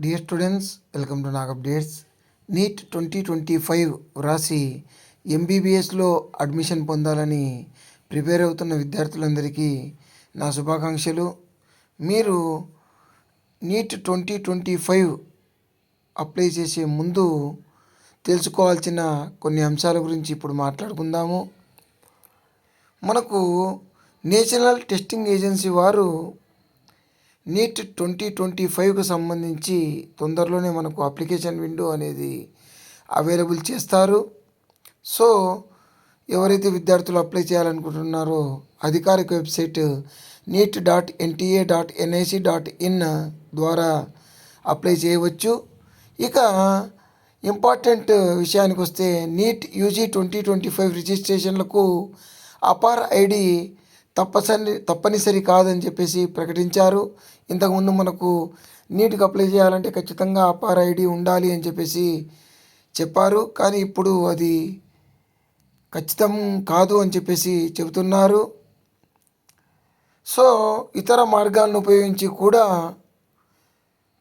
Dear students welcome to Nag updates NEET twenty twenty five వ్రాసి ఎంబీబీఎస్లో admission పొందాలని prepare అవుతున్న విద్యార్థులందరికీ నా శుభాకాంక్షలు. మీరు NEET twenty twenty five apply చేసే ముందు తెలుసుకోవాల్సిన కొన్ని అంశాల గురించి ఇప్పుడు మాట్లాడుకుందాము. మనకు నేషనల్ టెస్టింగ్ ఏజెన్సీ వారు నీట్ ట్వంటీ ట్వంటీ ఫైవ్కి సంబంధించి తొందరలోనే మనకు అప్లికేషన్ విండో అనేది అవైలబుల్ చేస్తారు. సో ఎవరైతే విద్యార్థులు అప్లై చేయాలనుకుంటున్నారో అధికారిక website NEET dot NTA dot NIC dot in ద్వారా అప్లై చేయవచ్చు. ఇక ఇంపార్టెంట్ విషయానికి వస్తే NEET UG twenty twenty five రిజిస్ట్రేషన్లకు APAAR ID తప్పసరి తప్పనిసరి కాదని చెప్పేసి ప్రకటించారు. ఇంతకుముందు మనకు నీట్కి అప్లై చేయాలంటే ఖచ్చితంగా అపార్ ఐడి ఉండాలి అని చెప్పేసి చెప్పారు. కానీ ఇప్పుడు అది ఖచ్చితం కాదు అని చెప్పేసి చెబుతున్నారు. సో ఇతర మార్గాలను ఉపయోగించి కూడా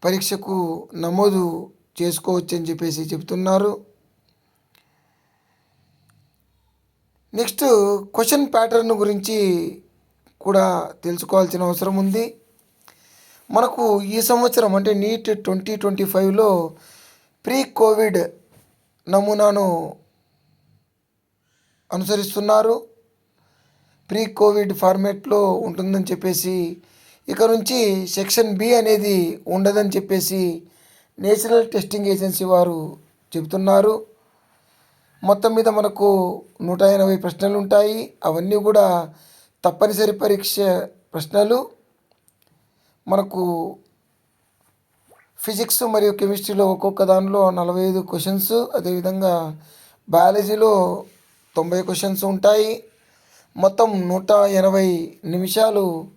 పరీక్షకు నమోదు చేసుకోవచ్చు అని చెప్పేసి చెబుతున్నారు. నెక్స్ట్ క్వశ్చన్ ప్యాటర్న్ గురించి కూడా తెలుసుకోవాల్సిన అవసరం ఉంది. మనకు ఈ సంవత్సరం అంటే నీట్ ట్వంటీ ట్వంటీ ఫైవ్లో ప్రీ కోవిడ్ నమూనాను అనుసరిస్తున్నారు. ప్రీ కోవిడ్ ఫార్మేట్లో ఉంటుందని చెప్పేసి ఇక నుంచి సెక్షన్ బి అనేది ఉండదని చెప్పేసి నేషనల్ టెస్టింగ్ ఏజెన్సీ వారు చెబుతున్నారు. మొత్తం మీద మనకు నూట ఎనభై ప్రశ్నలు ఉంటాయి అవన్నీ కూడా తప్పనిసరి పరీక్ష ప్రశ్నలు. మనకు ఫిజిక్స్ మరియు కెమిస్ట్రీలో ఒక్కొక్క దానిలో నలభై ఐదు క్వశ్చన్స్ అదేవిధంగా బయాలజీలో తొంభై క్వశ్చన్స్ ఉంటాయి. మొత్తం నూట ఎనభై నిమిషాలు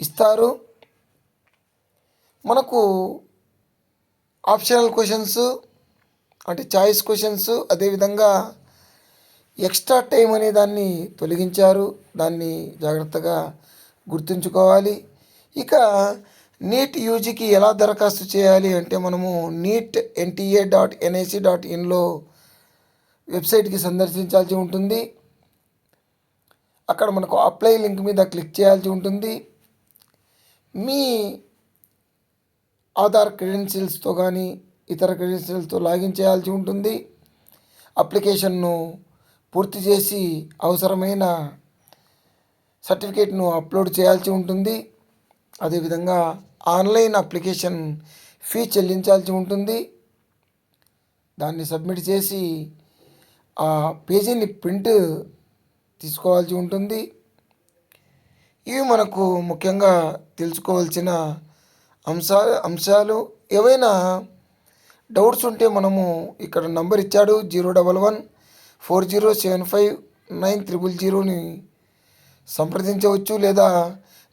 ఇస్తారు. మనకు ఆప్షనల్ క్వశ్చన్స్ అంటే చాయిస్ క్వశ్చన్స్ అదేవిధంగా ఎక్స్ట్రా టైం అనే దాన్ని తొలగించారు. దాన్ని జాగ్రత్తగా గుర్తుంచుకోవాలి. ఇక నీట్ యూజీకి ఎలా దరఖాస్తు చేయాలి అంటే మనము NEET NTA dot NIC dot ఇన్లో వెబ్సైట్కి సందర్శించాల్సి ఉంటుంది. అక్కడ మనకు అప్లై లింక్ మీద క్లిక్ చేయాల్సి ఉంటుంది. మీ ఆధార్ క్రెడెన్షియల్స్తో కానీ ఇతర క్రెడెన్షియల్స్తో లాగిన్ చేయాల్సి ఉంటుంది. అప్లికేషన్ను పూర్తి చేసి అవసరమైన సర్టిఫికేట్ను అప్లోడ్ చేయాల్సి ఉంటుంది. అదేవిధంగా ఆన్లైన్ అప్లికేషన్ ఫీ చెల్లించాల్సి ఉంటుంది. దాన్ని సబ్మిట్ చేసి ఆ పేజీని ప్రింట్ తీసుకోవాల్సి ఉంటుంది. ఇవి మనకు ముఖ్యంగా తెలుసుకోవాల్సిన అంశా అంశాలు. ఏవైనా డౌట్స్ ఉంటే మనము ఇక్కడ నంబర్ ఇచ్చాడు zero double one four zero seven five nine triple జీరోని సంప్రదించవచ్చు లేదా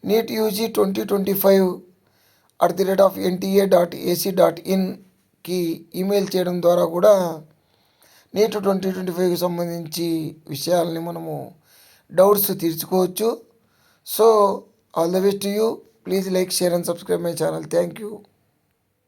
NEET UG twenty twenty five at the rate of NTA dot AC dot ఇన్కి email చేయడం ద్వారా కూడా నీట్ ట్వంటీ ట్వంటీ ఫైవ్కి సంబంధించి విషయాలని మనము doubts తీర్చుకోవచ్చు. So all the best you. Please like share and subscribe my channel. Thank you.